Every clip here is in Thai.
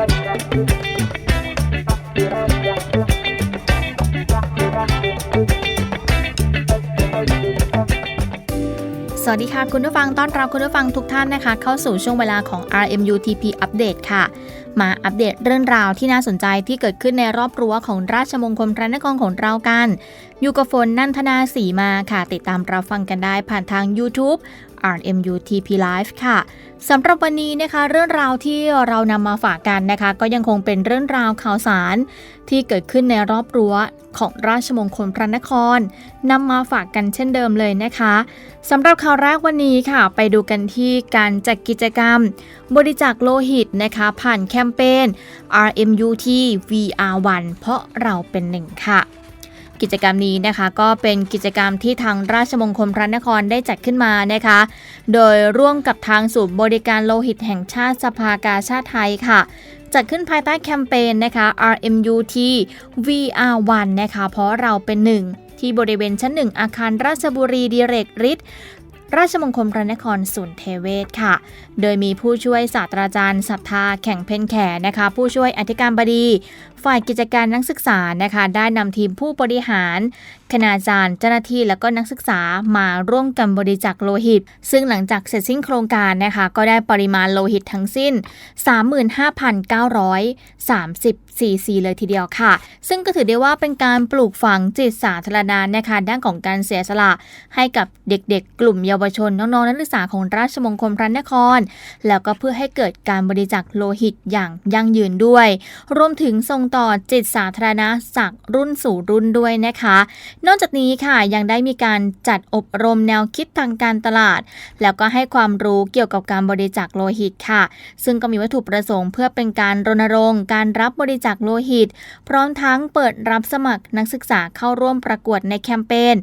สวัสดีค่ะ คุณผู้ฟังต้อนรับคุณผู้ฟังทุกท่านนะคะ เข้าสู่ช่วงเวลาของ RMUTP Update ค่ะ มาอัปเดตเรื่องราวที่น่าสนใจที่เกิดขึ้นในรอบรั้วของราชมงคลพระนครของเรากัน อยู่กับฝนนันทนาสีมาค่ะ ติดตามรับฟังกันได้ผ่านทาง YouTube RMUTP Live ค่ะสำหรับวันนี้นะคะเรื่องราวที่เรานำมาฝากกันนะคะ ก็ยังคงเป็นเรื่องราวข่าวสารที่เกิดขึ้นในรอบรั้วของราชมงคลพระนครนำมาฝากกันเช่นเดิมเลยนะคะสำหรับข่าวแรกวันนี้ค่ะ ไปดูกันที่การจัดกิจกรรม บริจาคโลหิตนะคะ ผ่านแคมเปญ RMUT VR1 เพราะเราเป็นหนึ่งค่ะ กิจกรรมนี้นะคะ ก็เป็นกิจกรรมที่ทางราชมงคลพระนครได้จัดขึ้นมานะคะ โดยร่วมกับทางศูนย์บริการโลหิตแห่งชาติสภากาชาติไทยค่ะจัดขึ้นภายใต้แคมเปญนะคะ RMUT VR1 นะคะ เพราะเราเป็นหนึ่ง ที่บริเวณชั้นหนึ่งอาคารราชบุรีดิเรกฤทธิ์ราชมงคลพระนครศูนย์เทเวศค่ะ โดยมีผู้ช่วยศาสตราจารย์ศรัทธาแข่งเพนแขนะคะ ผู้ช่วยอธิการบดี ฝ่ายกิจการนักศึกษานะคะได้นำทีมผู้บริหาร คณาจารย์ เจ้าหน้าที่และก็นักศึกษามาร่วมกันบริจาคโลหิต ซึ่งหลังจากเสร็จสิ้นโครงการนะคะก็ได้ปริมาณโลหิตทั้งสิ้น 35,930ซีซีเลยทีเดียวค่ะ ซึ่งก็ถือได้ว่าเป็นการปลูกฝังจิตสาธารณะนะคะด้านของการเสียสละ ให้กับเด็กๆ กลุ่มเยาวชนน้องๆนักศึกษาของราชมงคลพระนคร แล้วก็เพื่อให้เกิดการบริจาคโลหิตอย่างยั่งยืนด้วย รวมถึงส่งต่อจิตสาธารณะจากรุ่นสู่รุ่นด้วยนะคะ นอกจากนี้ค่ะยังได้มีการจัดอบรมแนวคิดทางการตลาด แล้วก็ให้ความรู้เกี่ยวกับการบริจาคโลหิตค่ะ ซึ่งก็มีวัตถุประสงค์เพื่อเป็นการรณรงค์การรับบริจาคโลหิต พร้อมทั้งเปิดรับสมัครนักศึกษาเข้าร่วมประกวดในแคมเปญ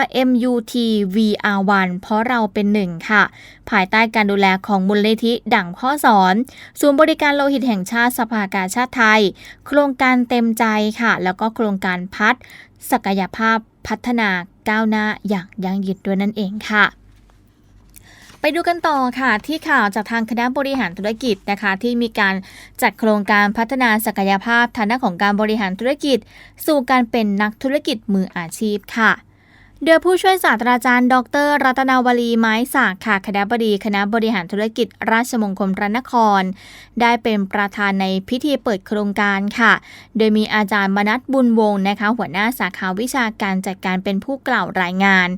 RMUT VR1 เพราะเราเป็นหนึ่งค่ะ ภายใต้การดูแลของมูลนิธิดั่งพ่อสอนศูนย์บริการโลหิตแห่งชาติสภากาชาติไทย โครงการเต็มใจค่ะ แล้วก็โครงการพัฒศักยภาพพัฒนาก้าวหน้าอย่างยั่งยืนด้วยนั่นเองค่ะไปดูกันต่อค่ะที่ข่าวจากทางคณะบริหารธุรกิจนะคะ ที่มีการจัดโครงการพัฒนาศักยภาพฐานะของการบริหารธุรกิจ สู่การเป็นนักธุรกิจมืออาชีพค่ะ โดยผู้ช่วยศาสตราจารย์ ดร รัตนาวลีไม้สากค่ะคณะบดีคณะบริหารธุรกิจ ราชมงคลพระนคร ได้เป็นประธานในพิธีเปิดโครงการค่ะ โดยมีอาจารย์มนัทบุญวงศ์นะคะ หัวหน้าสาขาวิชาการจัดการเป็นผู้กล่าวรายงาน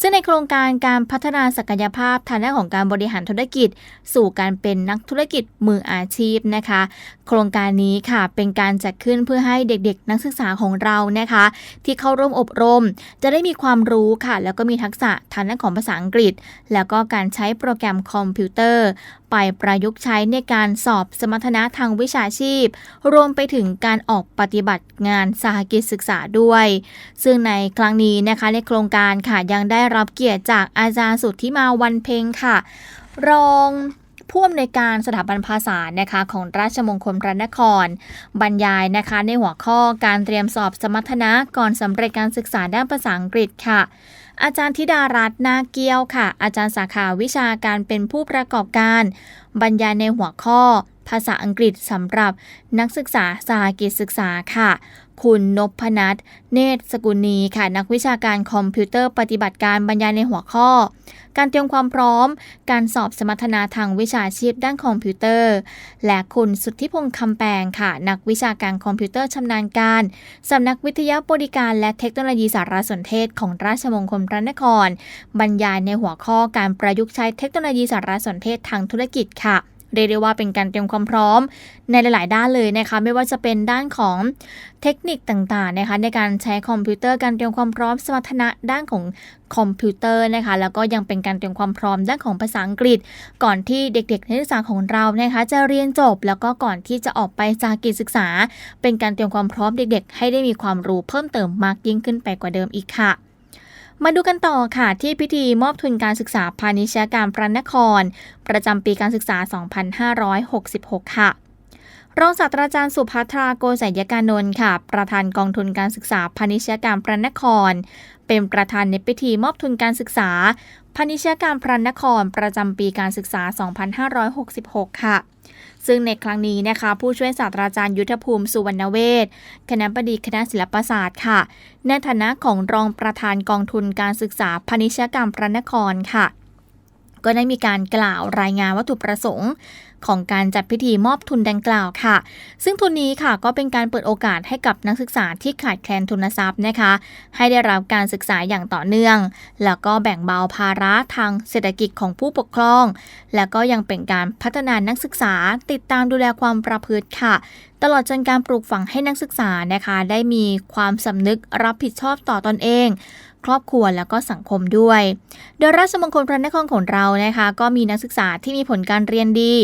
ซึ่งในโครงการการพัฒนาศักยภาพฐางด้านของการบริหารธุรกิจ สู่การเป็นนักธุรกิจมืออาชีพนะคะ โครงการนี้ค่ะเป็นการจัดขึ้นเพื่อให้เด็กๆ นักศึกษาของเรานะคะ ที่เข้าร่วมอบรม จะได้มีความรู้ค่ะ แล้วก็มีทักษะทางด้านของภาษาอังกฤษ แล้วก็การใช้โปรแกรมคอมพิวเตอร์ ไปประยุกต์ใช้ในการสอบสมรรถนะทางวิชาชีพ รวมไปถึงการออกปฏิบัติงานสหกิจศึกษาด้วย ซึ่งในครั้งนี้นะคะในโครงการค่ะยังได้รับเกียรติจากอาจารย์สุทธิมาวันเพ็งค่ะ รอง ผู้อำนวยการสถาบันภาษานะคะของราชมงคลพระนคร บรรยายนะคะในหัวข้อการเตรียมสอบสมรรถนะก่อนสำเร็จการศึกษาด้านภาษาอังกฤษค่ะ อาจารย์ธิดารัตน์นาเกียวค่ะ อาจารย์สาขาวิชาการเป็นผู้ประกอบการ บรรยายในหัวข้อ ภาษาอังกฤษสำหรับนักศึกษาสากิจศึกษาค่ะ คุณนพนัทเนตรสกุลนีค่ะ นักวิชาการคอมพิวเตอร์ปฏิบัติการบรรยายในหัวข้อ การเตรียมความพร้อม การสอบสมรรถนะทางวิชาชีพด้านคอมพิวเตอร์ และคุณสุทธิพงษ์คำแปลงค่ะ นักวิชาการคอมพิวเตอร์ชำนาญการสำนักวิทยาบริการและเทคโนโลยีสารสนเทศของราชมงคลพระนคร บรรยายในหัวข้อการประยุกต์ใช้เทคโนโลยีสารสนเทศทางธุรกิจค่ะ เรียกได้ว่าเป็นการเตรียมความพร้อมในหลาย ๆ ด้านเลยนะคะ ไม่ว่าจะเป็นด้านของเทคนิคต่าง ๆ นะคะ ในการใช้คอมพิวเตอร์การเตรียมความพร้อมสมรรถนะด้านของคอมพิวเตอร์นะคะ แล้วก็ยังเป็นการเตรียมความพร้อมด้านของภาษาอังกฤษ ก่อนที่เด็ก ๆ นักศึกษาของเรานะคะ จะเรียนจบแล้วก็ก่อนที่จะออกไปสาหกิจศึกษา เป็นการเตรียมความพร้อมเด็ก ๆ ให้ได้มีความรู้เพิ่มเติมมากยิ่งขึ้นไปกว่าเดิมอีกค่ะ มาดูกันต่อค่ะที่พิธีมอบทุนการศึกษาพาณิชยการมพระนคร ประจำปีการศึกษา 2566 ค่ะ รองศาสตราจารย์สุภัทราโกศยการนนท์ค่ะ ประธานกองทุนการศึกษาพาณิชยการมพระนคร เป็นประธานในพิธีมอบทุนการศึกษาพาณิชยการมพระนคร ประจำปีการศึกษา 2566 ค่ะ ซึ่งในครั้งนี้นะคะผู้ช่วยศาสตราจารย์ยุทธภูมิสุวรรณเวชคณะบดีคณะศิลปศาสตร์ค่ะ ในฐานะของรองประธานกองทุนการศึกษาพนิชยกรรมพระนครค่ะ ก็ได้มีการกล่าวรายงานวัตถุประสงค์ ของการจัดพิธีมอบทุนดังกล่าวค่ะ ซึ่งทุนนี้ค่ะก็เป็นการเปิดโอกาสให้กับนักศึกษาที่ขาดแคลนทุนทรัพย์นะคะ ให้ได้รับการศึกษาอย่างต่อเนื่อง แล้วก็แบ่งเบาภาระทางเศรษฐกิจของผู้ปกครอง แล้วก็ยังเป็นการพัฒนานักศึกษาติดตามดูแลความประพฤติค่ะตลอดจนการปลูกฝังให้นักศึกษานะคะ ได้มีความสำนึกรับผิดชอบต่อตอนเอง ครอบครัวแล้วก็สังคมด้วย โดยราชมงคลพระนครของเรานะคะ ก็มีนักศึกษาที่มีผลการเรียนดี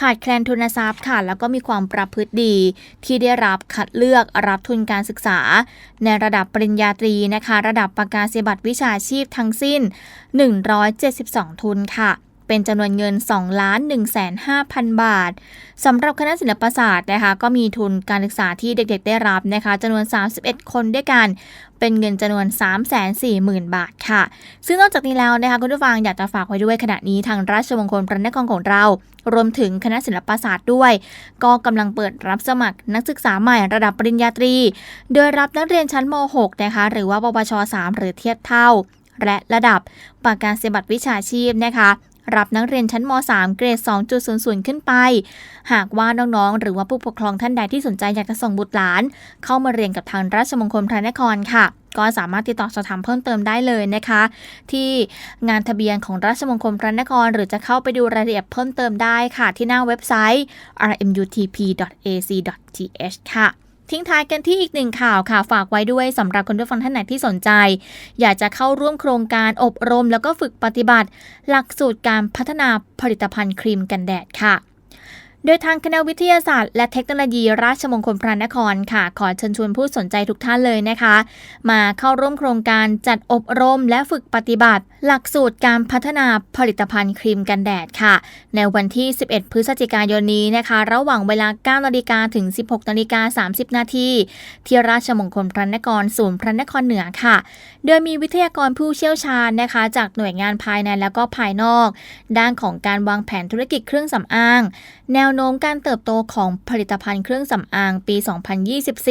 ขาดแคลนทุนทรัพย์ค่ะ แล้วก็มีความประพฤติดีที่ได้รับคัดเลือกรับทุนการศึกษา ในระดับปริญญาตรีนะคะ ระดับประกาศนียบัตรวิชาชีพทั้งสิ้น 172 ทุนค่ะ เป็นจำนวนเงิน 2 ล้าน1 5 0 0 0 บาทสำหรับคณะศิลปศาสตร์นะคะก็มีทุนการศึกษาที่เด็กๆได้รับนะคะจำนวน 31 คนด้วยกัน เป็นเงินจำนวน 340,000 บาทค่ะ ซึ่งนอกจากนี้แล้วนะคะคุณผู้ฟังอยากจะฝากไว้ด้วยขณะนี้ทางราชมงคลพระนครของเรา รวมถึงคณะศิลปศาสตร์ด้วย ก็กำลังเปิดรับสมัครนักศึกษาใหม่ระดับปริญญาตรี โดยรับนักเรียนชั้นม .6 นะคะหรือว่าปวช 3 หรือเทียบเท่าและระดับประกาศนียบัตรวิชาชีพนะคะ รับนักเรียนชั้นม .3 เกรด 2.00 ขึ้นไป หากว่าน้องๆ หรือว่าผู้ปกครองท่านใดที่สนใจอยากจะส่งบุตรหลาน เข้ามาเรียนกับทางราชมงคลพระนครค่ะ ก็สามารถติดต่อสอบถามเพิ่มเติมได้เลยนะคะ ที่งานทะเบียนของราชมงคลพระนคร หรือจะเข้าไปดูรายละเอียดเพิ่มเติมได้ค่ะ ที่หน้าเว็บไซต์ rmutp.ac.th ค่ะ ทิ้งท้ายกันที่อีกหนึ่งข่าวค่ะฝากไว้ด้วยสำหรับคนผู้ฟังท่านไหนที่สนใจ อยากจะเข้าร่วมโครงการอบรม แล้วก็ฝึกปฏิบัติ หลักสูตรการพัฒนาผลิตภัณฑ์ครีมกันแดดค่ะ โดยทางคณะวิทยาศาสตร์และเทคโนโลยีราชมงคลพระนครค่ะ ขอเชิญชวนผู้สนใจทุกท่านเลยนะคะ มาเข้าร่วมโครงการจัดอบรมและฝึกปฏิบัติ หลักสูตรการพัฒนาผลิตภัณฑ์ครีมกันแดดค่ะ ในวันที่ 11 พฤศจิกายนนี้นะคะ ระหว่างเวลา 9 นาฬิกาถึง 16 นาฬิกา 30 นาทีที่ราชมงคลพระนครศูนย์พระนครเหนือค่ะ โดยมีวิทยากรผู้เชี่ยวชาญนะคะ จากหน่วยงานภายในและก็ภายนอก ด้านของการวางแผนธุรกิจเครื่องสำอาง แนวโน้มการเติบโตของผลิตภัณฑ์เครื่องสำอางปี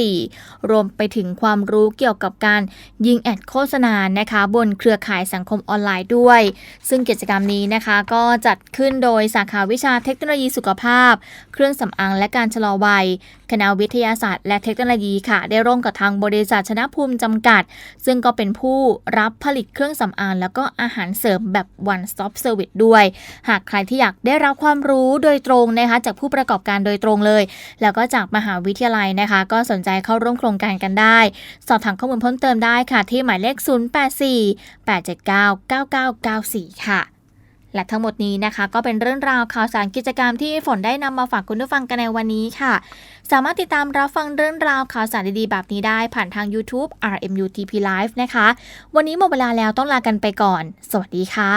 2024 รวมไปถึงความรู้เกี่ยวกับการยิงแอดโฆษณานะคะ บนเครือข่ายสังคมออนไลน์ด้วย ซึ่งกิจกรรมนี้นะคะก็จัดขึ้นโดยสาขาวิชาเทคโนโลยีสุขภาพ เครื่องสำอางและการชะลอวัยคณะวิทยาศาสตร์ และเทคโนโลยีค่ะ ได้ร่วมกับทางบริษัทชนะภูมิจำกัด ซึ่งก็เป็นผู้รับผลิตเครื่องสำอางแล้วก็อาหารเสริมแบบ one stop service ด้วย หากใครที่อยากได้รับความรู้โดยตรงนะคะจากผู้ประกอบการโดยตรงเลย แล้วก็จากมหาวิทยาลัยนะคะ ก็สนใจเข้าร่วมโครงการกันได้ สอบถามข้อมูลเพิ่มเติมได้ค่ะ ที่หมายเลข 084 879 9994 ค่ะ และทั้งหมดนี้นะคะ ก็เป็นเรื่องราวข่าวสารกิจกรรมที่ฝนได้นำมาฝากคุณผู้ฟังกันในวันนี้ค่ะ สามารถติดตามรับฟังเรื่องราวข่าวสารดีๆ แบบนี้ได้ผ่านทาง YouTube RMUTP Live นะคะ วันนี้หมดเวลาแล้วต้องลากันไปก่อน สวัสดีค่ะ